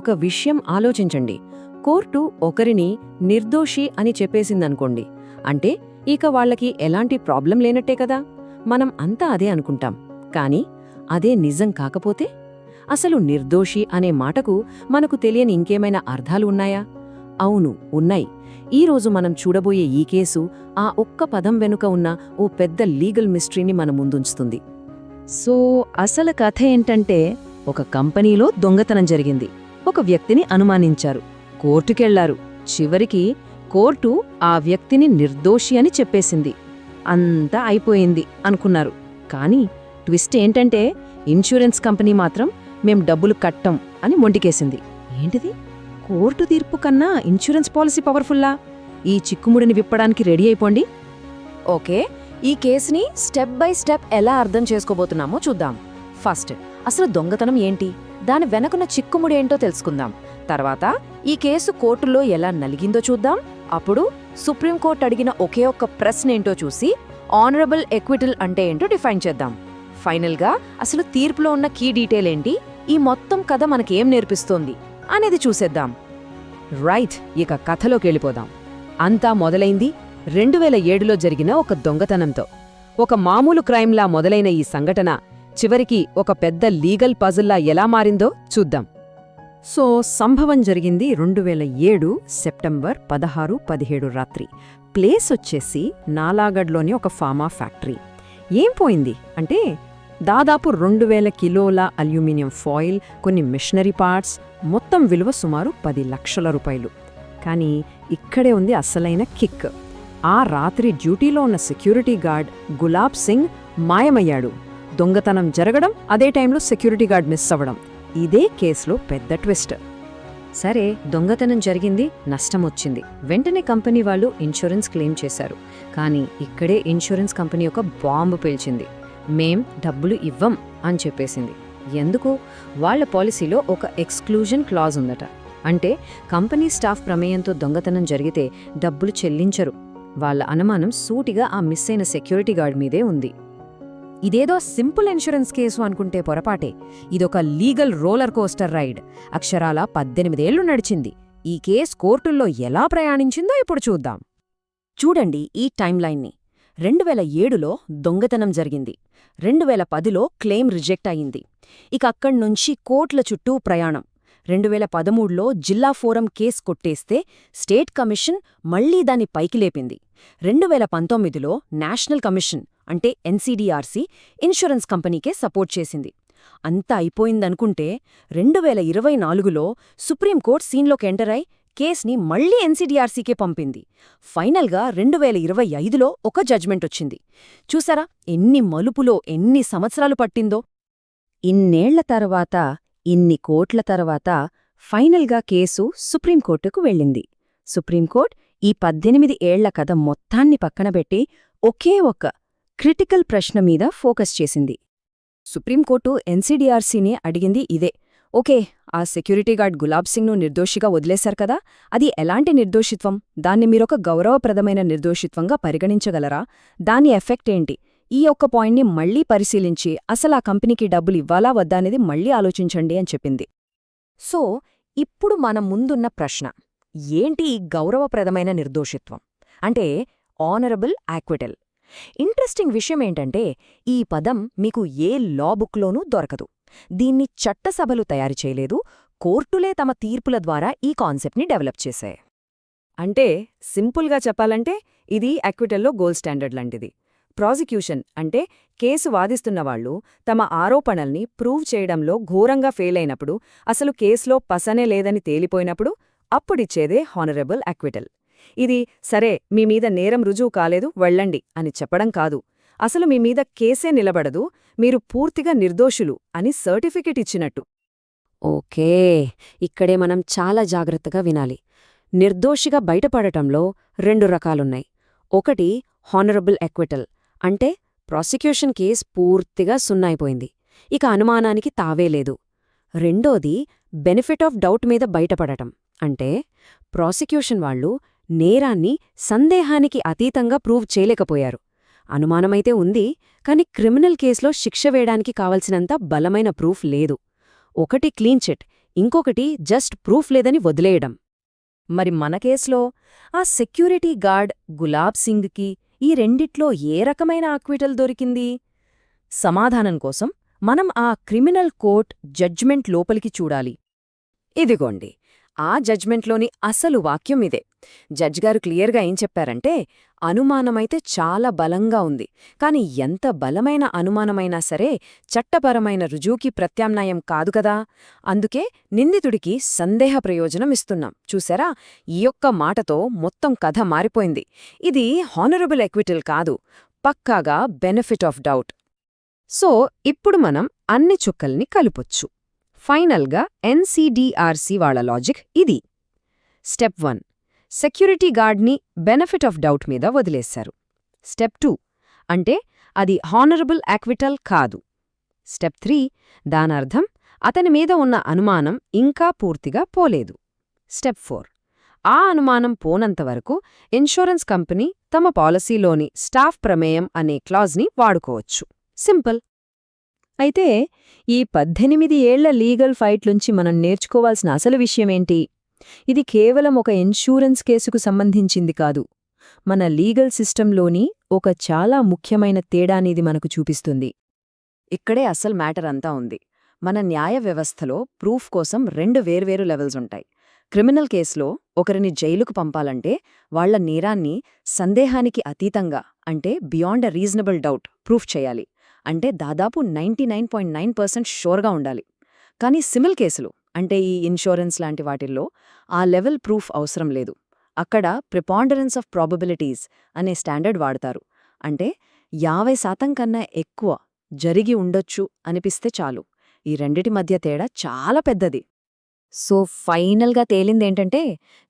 ఒక విషయం ఆలోచించండి. కోర్టు ఒకరిని నిర్దోషి అని చెప్పేసిందనుకోండి. అంటే ఇక వాళ్ళకి ఎలాంటి ప్రాబ్లం లేనట్టే కదా? మనం అంతా అదే అనుకుంటాం. కానీ అదే నిజం కాకపోతే? అసలు నిర్దోషి అనే మాటకు మనకు తెలియని ఇంకేమైనా అర్థాలు ఉన్నాయా? అవును ఉన్నాయి. ఈరోజు మనం చూడబోయే ఈ కేసు ఆ ఒక్క పదం వెనుక ఉన్న ఓ పెద్ద లీగల్ మిస్టరీని మన ముందుంచుతుంది. సో అసలు కథ ఏంటంటే ఒక కంపెనీలో దొంగతనం జరిగింది. ఒక వ్యక్తిని అనుమానించారు. కోర్టుకెళ్ళారు. చివరికి కోర్టు ఆ వ్యక్తిని నిర్దోషి అని చెప్పేసింది. అంతా అయిపోయింది అనుకున్నారు. కానీ ట్విస్ట్ ఏంటంటే ఇన్సూరెన్స్ కంపెనీ మాత్రం మేం డబ్బులు కట్టం అని మొండికేసింది. ఏంటిది? కోర్టు తీర్పు కన్నా ఇన్సూరెన్స్ పాలసీ పవర్ఫుల్లా? ఈ చిక్కుముడిని విప్పడానికి రెడీ అయిపోండి. ఓకే ఈ కేసుని స్టెప్ బై స్టెప్ ఎలా అర్థం చేసుకోబోతున్నామో చూద్దాం. ఫస్ట్ అసలు దొంగతనం ఏంటి? దాని వెనకున్న చిక్కుముడేంటో తెలుసుకుందాం. తర్వాత ఈ కేసు కోర్టులో ఎలా నలిగిందో చూద్దాం. అప్పుడు సుప్రీంకోర్టు అడిగిన ఒకే ఒక్క ప్రశ్న ఏంటో చూసి ఆనరబుల్ ఎక్విటల్ అంటే ఏంటో డిఫైన్ చేద్దాం. ఫైనల్గా అసలు తీర్పులో ఉన్న కీ డీటెయిల్ ఏంటి? ఈ మొత్తం కథ మనకేం నేర్పిస్తోంది? అనేది చూసేద్దాం. రైట్ ఇక కథలోకి వెళ్ళిపోదాం. అంతా మొదలైంది రెండు వేల ఏడులో జరిగిన ఒక దొంగతనంతో. ఒక మామూలు క్రైమ్లా మొదలైన ఈ సంఘటన చివరికి ఒక పెద్ద లీగల్ పజిల్లా ఎలా మారిందో చూద్దాం. సో సంభవం జరిగింది రెండు వేల ఏడు సెప్టెంబర్ పదహారు పదిహేడు రాత్రి. ప్లేస్ వచ్చేసి నాలాగఢ్లోని ఒక ఫార్మా ఫ్యాక్టరీ. ఏం పోయింది? అంటే దాదాపు రెండు వేల కిలోల అల్యూమినియం ఫాయిల్ కొన్ని మిషనరీ పార్ట్స్ మొత్తం విలువ సుమారు పది లక్షల రూపాయలు. కానీ ఇక్కడే ఉంది అసలైన కిక్. ఆ రాత్రి డ్యూటీలో ఉన్న సెక్యూరిటీ గార్డ్ గులాబ్ సింగ్ మాయమయ్యాడు. దొంగతనం జరగడం అదే టైంలో సెక్యూరిటీ గార్డ్ మిస్ అవ్వడం. ఇదే కేసులో పెద్ద ట్విస్ట్. సరే దొంగతనం జరిగింది నష్టం వచ్చింది. వెంటనే కంపెనీ వాళ్ళు ఇన్సూరెన్స్ క్లెయిమ్ చేశారు. కానీ ఇక్కడే ఇన్సూరెన్స్ కంపెనీ ఒక బాంబు పేల్చింది. మేం డబ్బులు ఇవ్వం అని చెప్పేసింది. ఎందుకు? వాళ్ళ పాలసీలో ఒక ఎక్స్క్లూజన్ క్లాజ్ ఉందట. అంటే కంపెనీ స్టాఫ్ ప్రమేయంతో దొంగతనం జరిగితే డబ్బులు చెల్లించరు. వాళ్ళ అనుమానం సూటిగా ఆ మిస్ అయిన సెక్యూరిటీ గార్డ్ మీదే ఉంది. ఇదేదో సింపుల్ ఇన్సూరెన్స్ కేసు అనుకుంటే పొరపాటే. ఇదొక లీగల్ రోలర్ కోస్టర్ రైడ్. అక్షరాల పద్దెనిమిదేళ్ళు నడిచింది. ఈ కేసు కోర్టుల్లో ఎలా ప్రయాణించిందో ఇప్పుడు చూద్దాం. చూడండి ఈ టైమ్లైన్ని. రెండు వేల ఏడులో దొంగతనం జరిగింది. రెండు వేల పదిలో క్లెయిమ్ రిజెక్ట్ అయింది. ఇక అక్కడ్నుంచి కోర్టుల చుట్టూ ప్రయాణం. రెండు వేల పదమూడులో జిల్లా ఫోరం కేసు కొట్టేస్తే స్టేట్ కమిషన్ మళ్ళీ దాన్ని పైకి లేపింది. రెండు వేల పంతొమ్మిదిలో నేషనల్ కమిషన్ అంటే ఎన్సీడీఆర్సీ ఇన్సూరెన్స్ కంపెనీకే సపోర్ట్ చేసింది. అంతా అయిపోయిందనుకుంటే రెండు వేల ఇరవై నాలుగులో సుప్రీంకోర్టు సీన్లోకి ఎంటర్ అయి కేస్ని మళ్ళీ ఎన్సీడీఆర్సీకే పంపింది. ఫైనల్గా రెండు వేల ఇరవై ఐదులో ఒక జడ్జ్మెంట్ వచ్చింది. చూసారా ఎన్ని మలుపులో ఎన్ని సంవత్సరాలు పట్టిందో? ఇన్నేళ్ళ తర్వాత ఇన్ని కోట్ల తర్వాత ఫైనల్గా కేసు సుప్రీంకోర్టుకు వెళ్ళింది. సుప్రీంకోర్టు ఈ పద్దెనిమిది ఏళ్ళ కథ మొత్తాన్ని పక్కనబెట్టి ఒకే ఒక్క క్రిటికల్ ప్రశ్న మీద ఫోకస్ చేసింది. సుప్రీంకోర్టు ఎన్సీడీఆర్సీని అడిగింది ఇదే. ఓకే ఆ సెక్యూరిటీ గార్డ్ గులాబ్ సింగ్ను నిర్దోషిగా వదిలేశారు కదా అది ఎలాంటి నిర్దోషిత్వం? దాన్ని మీరొక గౌరవప్రదమైన నిర్దోషిత్వంగా పరిగణించగలరా? దాని ఎఫెక్ట్ ఏంటి? ఈ ఒక్క పాయింట్ని మళ్ళీ పరిశీలించి అసలు ఆ కంపెనీకి డబ్బులు ఇవ్వాలా వద్దా అనేది మళ్ళీ ఆలోచించండి అని చెప్పింది. సో ఇప్పుడు మన ముందున్న ప్రశ్న ఏంటి ఈ గౌరవప్రదమైన నిర్దోషిత్వం? అంటే ఆనరబుల్ యాక్విటల్. ఇంట్రెస్టింగ్ విషయం ఏంటంటే ఈ పదం మీకు ఏ లా బుక్లోనూ దొరకదు. దీన్ని చట్టసభలు తయారు చేయలేదు కోర్టులే తమ తీర్పుల ద్వారా ఈ కాన్సెప్ట్ని డెవలప్ చేశాయి. అంటే సింపుల్గా చెప్పాలంటే ఇది అక్విటల్లో గోల్డ్ స్టాండర్డ్ లాంటిది. ప్రాసిక్యూషన్ అంటే కేసు వాదిస్తున్నవాళ్ళు తమ ఆరోపణల్ని ప్రూవ్ చేయడంలో ఘోరంగా ఫెయిల్ అయినప్పుడు అసలు కేసులో పసనే లేదని తేలిపోయినప్పుడు అప్పుడిచ్చేదే హానరబుల్ అక్విటల్ ఇది సరే మీ మీద నేరం రుజువు కాలేదు వెళ్ళండి అని చెప్పడం కాదు. అసలు మీ మీద కేసే నిలబడదు మీరు పూర్తిగా నిర్దోషులు అని సర్టిఫికెట్ ఇచ్చినట్టు. ఓకే ఇక్కడే మనం చాలా జాగ్రత్తగా వినాలి. నిర్దోషిగా బయటపడటంలో రెండు రకాలున్నాయి. ఒకటి హానరబుల్ ఎక్విటల్ అంటే ప్రాసిక్యూషన్ కేస్ పూర్తిగా సున్నాయిపోయింది. ఇక అనుమానానికి తావేలేదు రెండోది బెనిఫిట్ ఆఫ్ డౌట్ మీద బయటపడటం అంటే ప్రాసిక్యూషన్ వాళ్ళు నేరాన్ని సందేహానికి అతీతంగా ప్రూవ్ చేయలేకపోయారు. అనుమానమైతే ఉంది కాని క్రిమినల్ కేసులో శిక్ష వేయడానికి కావలసినంత బలమైన ప్రూఫ్ లేదు. ఒకటి క్లీన్ చిట్ ఇంకొకటి జస్ట్ ప్రూఫ్ లేదని వదిలేయడం. మరి మన కేసులో ఆ సెక్యూరిటీ గార్డ్ గులాబ్ సింగ్కి ఈ రెండిట్లో ఏ రకమైన ఆక్విటల్ దొరికింది? సమాధానం కోసం మనం ఆ క్రిమినల్ కోర్ట్ జడ్జ్మెంట్ లోపలికి చూడాలి. ఇదిగోండి. ఆ జడ్జ్మెంట్లోని అసలు వాక్యం ఇదే. జడ్జ్ గారు క్లియర్గా ఏం చెప్పారంటే అనుమానమైతే చాలా బలంగా ఉంది కాని ఎంత బలమైన అనుమానమైనా సరే చట్టపరమైన రుజువుకి ప్రత్యామ్నాయం కాదు కదా. అందుకే నిందితుడికి సందేహ ప్రయోజనం ఇస్తున్నాం. చూసారా ఈ యొక్క మాటతో మొత్తం కథ మారిపోయింది. ఇది హానరబుల్ ఎక్విటిల్ కాదు పక్కాగా బెనిఫిట్ ఆఫ్ డౌట్. సో ఇప్పుడు మనం అన్ని చుక్కల్ని కలుపొచ్చు. ఫైనల్గా ఎన్సీడీఆర్సీ వాళ్ళ లాజిక్ ఇది. స్టెప్ వన్ సెక్యూరిటీ గార్డ్ని బెనిఫిట్ ఆఫ్ డౌట్ మీద వదిలేశారు. స్టెప్ టూ అంటే అది హానరబుల్ యాక్విటల్ కాదు. స్టెప్ త్రీ దానర్థం అతని మీద ఉన్న అనుమానం ఇంకా పూర్తిగా పోలేదు. స్టెప్ ఫోర్ ఆ అనుమానం పోనంతవరకు ఇన్షూరెన్స్ కంపెనీ తమ పాలసీలోని స్టాఫ్ ప్రమేయం అనే క్లాజ్ని వాడుకోవచ్చు. సింపుల్. అయితే ఈ పద్దెనిమిది ఏళ్ళ లీగల్ ఫైట్లుంచి మనం నేర్చుకోవాల్సిన అసలు విషయమేంటి? ఇది కేవలం ఒక ఇన్సూరెన్స్ కేసుకు సంబంధించింది కాదు. మన లీగల్ సిస్టంలోని ఒక చాలా ముఖ్యమైన తేడానిది మనకు చూపిస్తుంది. ఇక్కడే అసలు మ్యాటర్ అంతా ఉంది. మన న్యాయ వ్యవస్థలో ప్రూఫ్ కోసం రెండు వేర్వేరు లెవెల్స్ ఉంటాయి. క్రిమినల్ కేసులో ఒకరిని జైలుకు పంపాలంటే వాళ్ళ నేరాన్ని సందేహానికి అతీతంగా అంటే beyond a reasonable doubt proof చేయాలి. అంటే దాదాపు ninety nine point nine percent షోర్గా ఉండాలి. కానీ సిమిల్ కేసులు అంటే ఈ ఇన్షూరెన్స్ లాంటి వాటిల్లో ఆ లెవెల్ ప్రూఫ్ అవసరం లేదు. అక్కడ ప్రిపాండరెన్స్ ఆఫ్ ప్రాబబిలిటీస్ అనే స్టాండర్డ్ వాడతారు. అంటే యాభై శాతం కన్నా ఎక్కువ జరిగి ఉండొచ్చు అనిపిస్తే చాలు. ఈ రెండిటి మధ్య తేడా చాలా పెద్దది. సో ఫైనల్గా తేలిందేంటంటే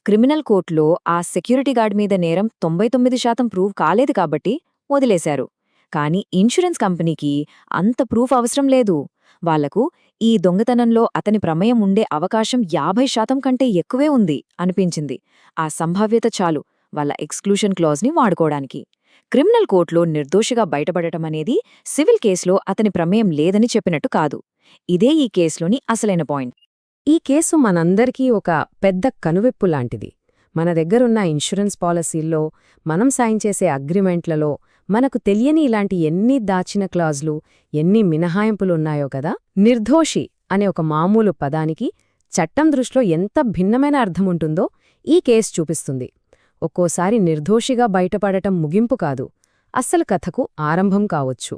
క్రిమినల్ కోర్టులో ఆ సెక్యూరిటీ గార్డ్ మీద నేరం తొంభై తొమ్మిది శాతం ప్రూవ్ కాలేదు కాబట్టి వదిలేశారు. కానీ ఇన్సూరెన్స్ కంపెనీకి అంత ప్రూఫ్ అవసరం లేదు. వాళ్ళకు ఈ దొంగతనంలో అతని ప్రమేయం ఉండే అవకాశం యాభై శాతం కంటే ఎక్కువే ఉంది అనిపించింది. ఆ సంభావ్యత చాలు వాళ్ళ ఎక్స్క్లూషన్ క్లాజ్ని వాడుకోవడానికి. క్రిమినల్ కోర్టులో నిర్దోషిగా బయటపడటం అనేది సివిల్ కేసులో అతని ప్రమేయం లేదని చెప్పినట్టు కాదు. ఇదే ఈ కేసులోని అసలైన పాయింట్. ఈ కేసు మనందరికీ ఒక పెద్ద కనువిప్పు లాంటిది. మన దగ్గరున్న ఇన్సూరెన్స్ పాలసీల్లో మనం సాయం చేసే అగ్రిమెంట్లలో మనకు తెలియని ఇలాంటి ఎన్ని దాచిన క్లాజ్లు ఎన్ని మినహాయింపులున్నాయో కదా? నిర్దోషి అనే ఒక మామూలు పదానికి చట్టం దృష్టిలో ఎంత భిన్నమైన అర్థముంటుందో ఈ కేసు చూపిస్తుంది. ఒక్కోసారి నిర్దోషిగా బయటపడటం ముగింపు కాదు అస్సలు కథకు ఆరంభం కావచ్చు.